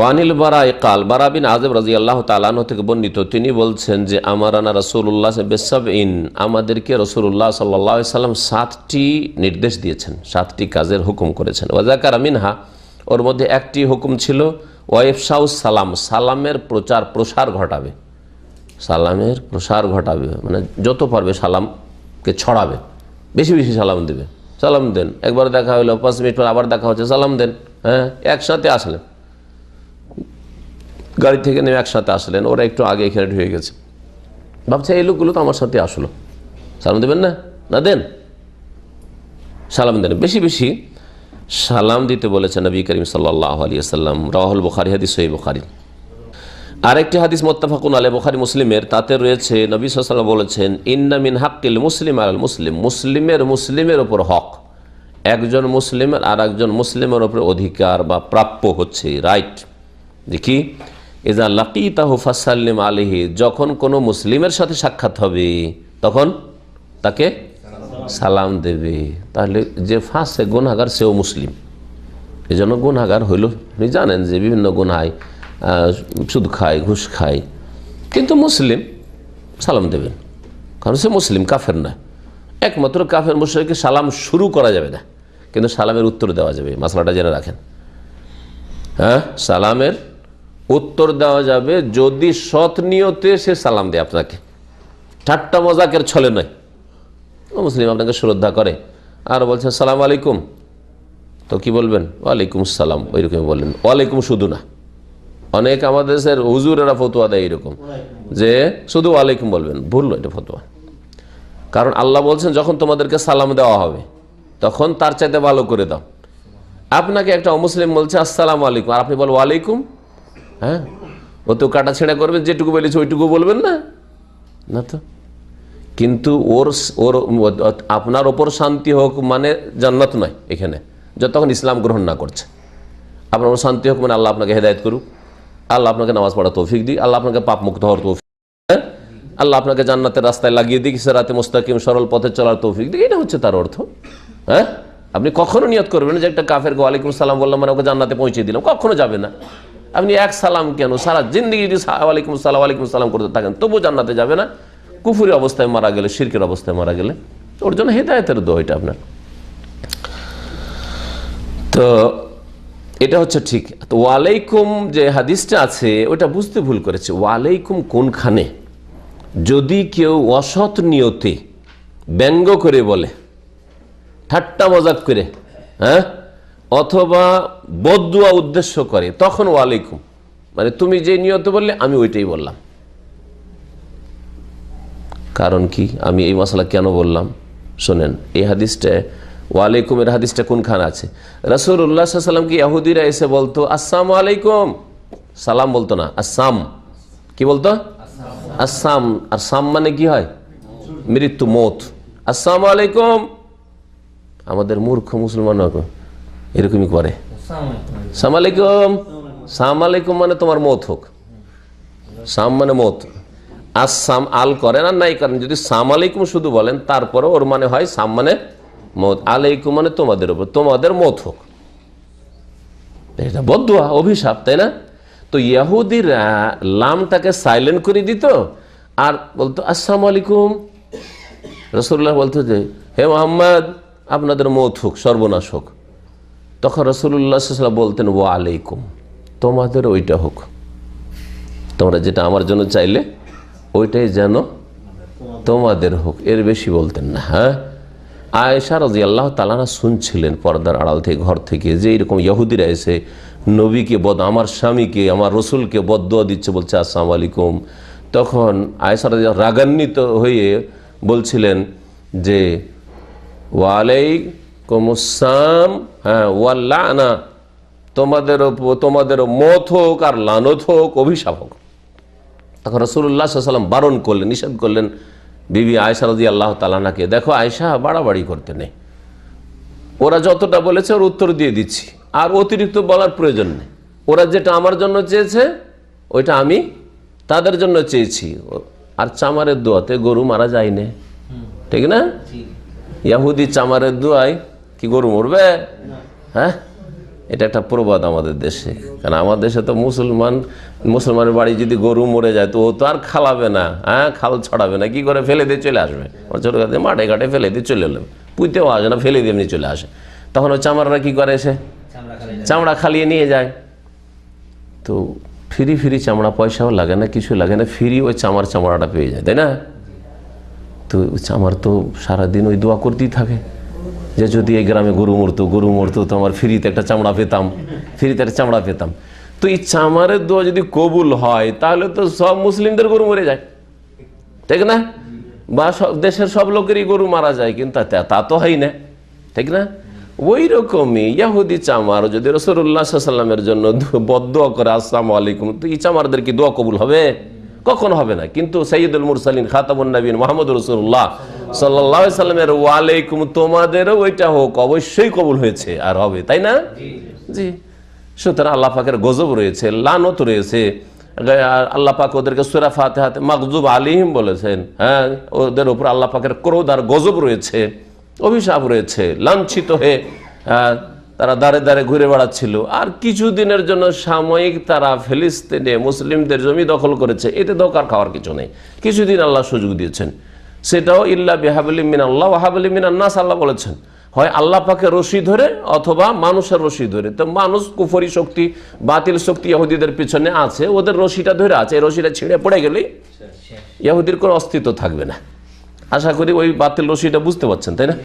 ওয়ানিল বারাই কাল বারাবিন আজব রাজি আল্লাহ তালানো থেকে বর্ণিত, তিনি বলছেন যে আমারানা রসুল্লাহ বেসব ইন আমাদেরকে রসুল্লাহ সাল্লাহ সাল্লাম সাতটি নির্দেশ দিয়েছেন, সাতটি কাজের হুকুম করেছেন। ওয়াজাকার মিনহা, ওর মধ্যে একটি হুকুম ছিল ওয়েফসাউস সালাম, সালামের প্রচার, প্রসার ঘটাবে। সালামের প্রসার ঘটাবে মানে যত পারবে সালামকে ছড়াবে, বেশি বেশি সালাম দেবে। সালাম দেন, একবার দেখা হলো, পাঁচ মিনিট পর আবার দেখা হচ্ছে, সালাম দেন হ্যাঁ একসাথে আসলেন। গাড়ি থেকে নেমে একসাথে আসলেন, ওরা একটু আগে এখানে ঢুকে গেছে। ভাবছে, এই লোকগুলো তো আমার সাথে আসলো। সালাম দেবেন না? না দেন। সালাম দেন। বেশি বেশি সালাম দিতে বলেছেন নবী করিম সাল্লাহ আলী সাল্লাম রাহুল বুখারি, হাদিস সহি বুখারি। আরেকটি হাদিস মোত্তাফাকুন আলে বুখারি মুসলিমের, তাতে রয়েছে, নবী সাল্লাম বলেছেন, ইন্না মিন হাক্কিল মুসলিম আল মুসলিম। মুসলিমের মুসলিমের ওপর হক। একজন মুসলিমের আর একজন মুসলিমের ওপর অধিকার বা প্রাপ্য হচ্ছে, রাইট। দেখি। এজা লাকি তাহু ফাসাল্লিম আলিহি যখন কোনো মুসলিমের সাথে সাক্ষাৎ হবে, তখন তাকে সালাম দেবে। তাহলে যে ফাঁসে গুনাগার সেও মুসলিম। এই জন্য গুনাগার হইল, আপনি জানেন যে বিভিন্ন গুনায় সুদ খায়, ঘুষ খায়। কিন্তু মুসলিম সালাম দেবেন কারণ সে মুসলিম, কাফের না। একমাত্র কাফের মুসলিমকে সালাম শুরু করা যাবে না। কিন্তু সালামের উত্তর দেওয়া যাবে। মশলাটা জেনে রাখেন। হ্যাঁ? সালামের উত্তর দেওয়া যাবে, যদি সৎ নিয়তে সে সালাম দেয় আপনাকে। ঠাট্টা মজাকের ছলে নয়। মুসলিম আপনাকে শ্রদ্ধা করে। আর বলছে, সালাম আলাইকুম। তো কি বলবেন? ওয়ালাইকুম সালাম। ওইরকম বললেন। ওয়ালাইকুম শুধু না। অনেক আমাদের দেশের হুজুরেরা ফতুয়া দেয় এরকম। যে শুধু ওয়ালাইকুম বলবেন। ভুল এটা ফতুয়া। কারণ আল্লাহ বলছেন, যখন তোমাদেরকে সালাম দেওয়া হবে, তখন তার চাইতে ভালো করে দাও। আপনাকে একটা অমুসলিম বলছে, আসসালাম আলাইকুম। আর আপনি বল ওয়ালাইকুম হ্যাঁ? ও তো কাটা ছেঁড়া করবেন যেটুকু বলেছে ওইটুকু বলবেন না? না তো। কিন্তু ওর ওর আপনার ওপর শান্তি হোক মানে জান্নাত নয় এখানে, যতক্ষণ ইসলাম গ্রহণ না করছে। আপনার ওপর শান্তি হোক মানে আল্লাহ আপনাকে হেদায়ত করুক। আল্লাহ আপনাকে নামাজ পড়া তৌফিক দিই আল্লাহ আপনাকে পাপ মুক্ত হওয়ার তৌফিক হ্যাঁ? আল্লাহ আপনাকে জান্নাতের রাস্তায় লাগিয়ে দিক রাতে মোস্তাকিম, সরল পথে চলার তৌফিক দিক, এটা হচ্ছে তার অর্থ হ্যাঁ? আপনি কখনো নিয়ত করবেন যে একটা কাফের ওয়ালাইকুম সালাম বললাম মানে ওকে জান্নাতে পৌঁছে দিলাম, কখনো যাবে না। আপনি এক সালাম কেন? সারা জিন্দগি যদি ওয়ালাইকুম সালাম ওয়ালাইকুম সালাম করতে থাকেন, তবুও জান্নাতে যাবে না। কুফুরি অবস্থায় মারা গেলে, শিরকের অবস্থায় মারা গেলে। ওর জন্য হেদায়তের দো এটা আপনার। তো এটা হচ্ছে ঠিক। তো ওয়ালাইকুম যে হাদিসটা আছে, ওটা বুঝতে ভুল করেছে। ওয়ালাইকুম কোনখানে? যদি কেউ অসৎ নিয়তে ব্যঙ্গ করে বলে, ঠাট্টা মজাক করে হ্যাঁ? অথবা বদুয়া উদ্দেশ্য করে, তখন ওয়ালাইকুম মানে তুমি যে নিয়ত বললে, আমি ওইটাই বললাম। কারণ কি? আমি এই মশলা কেন বললাম? শোনেন, এই হাদিসটা ওয়ালাইকুমের হাদিসটা কোনখান আছে? রসুল্লাহ সাল্লাম কি ইয়াহুদিরা এসে বলতো, আসসালাম আলাইকুম সালাম বলতো না আসাম কি বলতো? আসাম আর সাম মানে কি হয়? মৃত্যু, মত। আসসালাম আলাইকুম আমাদের মূর্খ মুসলমান এরকমই করে। সাম আলাইকুম সাম আলাইকুম মানে তোমার মত হোক। সাম মানে মত। আসাম আল করেন আর নাই করেন যদি সাম আলাইকুম শুধু বলেন তারপরে ওর মানে হয় সাম মানে মত। আলাইকুম মানে তোমাদের উপর। তোমাদের মত হোক। এটা বদুয়া, অভিশাপ, তাই না? তো ইয়াহুদিরা লামটাকে সাইলেন্ট করে দিত আর বলতো আসসালাম আলাইকুম রসুল্লাহ বলতো যে, হে মোহাম্মদ, আপনাদের মত হোক, সর্বনাশ হোক। তখন রসুল্লাহ বলতেন ও আলাইকুম। তোমাদের ওইটা হোক। তোমরা যেটা আমার জন্য চাইলে, ওইটাই যেন তোমাদের হোক। এর বেশি বলতেন না হ্যাঁ? আয়েশা রাজি আল্লাহ তালানা শুনছিলেন পর্দার আড়াল থেকে, ঘর থেকে, যে এরকম ইহুদিরা এসে নবীকে বদ, আমার স্বামীকে, আমার রসুলকে বদুয়া দিচ্ছে, বলছে, আসসালাম আলাইকুম। তখন আয়েশা রাজি রাগান্বিত হয়ে বলছিলেন যে ওয়ালাইকুম আসসালাম হ্যাঁ ওয়াল্লানা তোমাদের তোমাদের মত হোক আর লানত হোক অভিশাপ হোক। তখন রসুল্লাহ সাল্লাম বারণ করলেন নিষেধ করলেন বিবি আয়সা রাজি আল্লাহ তালানাকে দেখো আয়সা বাড়াবাড়ি করতে নেই। ওরা যতটা বলেছে ওর উত্তর দিয়ে দিচ্ছি আর অতিরিক্ত বলার প্রয়োজন নেই। ওরা যেটা আমার জন্য চেয়েছে ওইটা আমি তাদের জন্য চেয়েছি। আর চামারের দোয়াতে গরু মারা যায়নি। ঠিক না? ইয়াহুদি চামারের দোয়ায় কি গরু মরবে? হ্যাঁ? এটা একটা প্রবাদ আমাদের দেশে। কারণ আমার দেশে তো মুসলমান মুসলমানের বাড়ি যদি গরু মরে যায় তো ও তো আর খালাবে না। হ্যাঁ? খাল ছড়াবে না। কি করে? ফেলে দিয়ে চলে আসবে। আমার ছোটো কাছে মাঠে ঘাটে ফেলে দিয়ে চলে এলো। পুঁতেও আসে না ফেলে দিয়ে এমনি চলে আসে। তখন ওই চামাররা কী করে এসে? চামড়া খালিয়ে নিয়ে যায়। তো ফ্রি ফ্রি চামড়া পয়সাও লাগে না কিছু লাগে না ফ্রি ওই চামার চামড়াটা পেয়ে যায় তাই না? তো ওই চামার তো সারাদিন ওই দোয়া করতেই থাকে। যে যদি এই গ্রামে গরু মরতো গরু মরতো তো আমার ফ্রিতে একটা চামড়া পেতাম, ফ্রিতে একটা চামড়া পেতাম। তো এই চামারের দোয়া যদি কবুল হয়, তাহলে তো সব মুসলিমদের গরু মরে যায়। ঠিক না? বা সব দেশের সব লোকেরই গরু মারা যায়, কিন্তু তা- তা হয় না। ঠিক না? ওই রকমই ইয়াহুদি চামার, যদি রসুল্লাহ সাল্লামের জন্য বদ্ধ করে, আসসালাম আলাইকুম, তো এই চামারদের কি দোয়া কবুল হবে? কখন হবে না। কিন্তু সৈয়দুল মুরসালিন খাতাবুন নবীন মোহাম্মদ রসুল্লাহ সাল্লাহ সাল্লামের ওয়ালাইকুম তোমাদেরও ওইটা হোক অবশ্যই কবুল হয়েছে আর হবে তাই না? জি সুতরাং আল্লাহ পাকের গজব রয়েছে লানত রয়েছে। আল্লাহ পাক ওদেরকে সুরা ফাতে হাতে মাকজুব আলিহিম বলেছেন হ্যাঁ ওদের উপর আল্লাহ পাকের ক্রোধ আর গজব রয়েছে অভিশাপ রয়েছে লাঞ্ছিত হয়ে তারা দাঁড়ে দাঁড়ে ঘুরে বেড়াচ্ছিল। আর কিছুদিনের জন্য সাময়িক তারা ফিলিস্তিনে মুসলিমদের জমি দখল করেছে এতে দরকার খাওয়ার কিছু নেই। কিছুদিন আল্লাহ সুযোগ দিয়েছেন। সেটাও ইল্লা বেহাবলি মিন আল্লাহ ওয়াহাবলি মিন আন্নাস আল্লাহ বলেছেন। হয় আল্লাহ পাকে রশি ধরে অথবা মানুষের রশি ধরে। তো মানুষ কুফরি শক্তি বাতিল শক্তি ইহুদিদের পিছনে আছে ওদের রশিটা ধরে আছে এই রশিটা ছিঁড়ে পড়ে গেলেই ইহুদির কোনো অস্তিত্ব থাকবে না। আশা করি ওই বাতিল রশিটা বুঝতে পারছেন তাই না?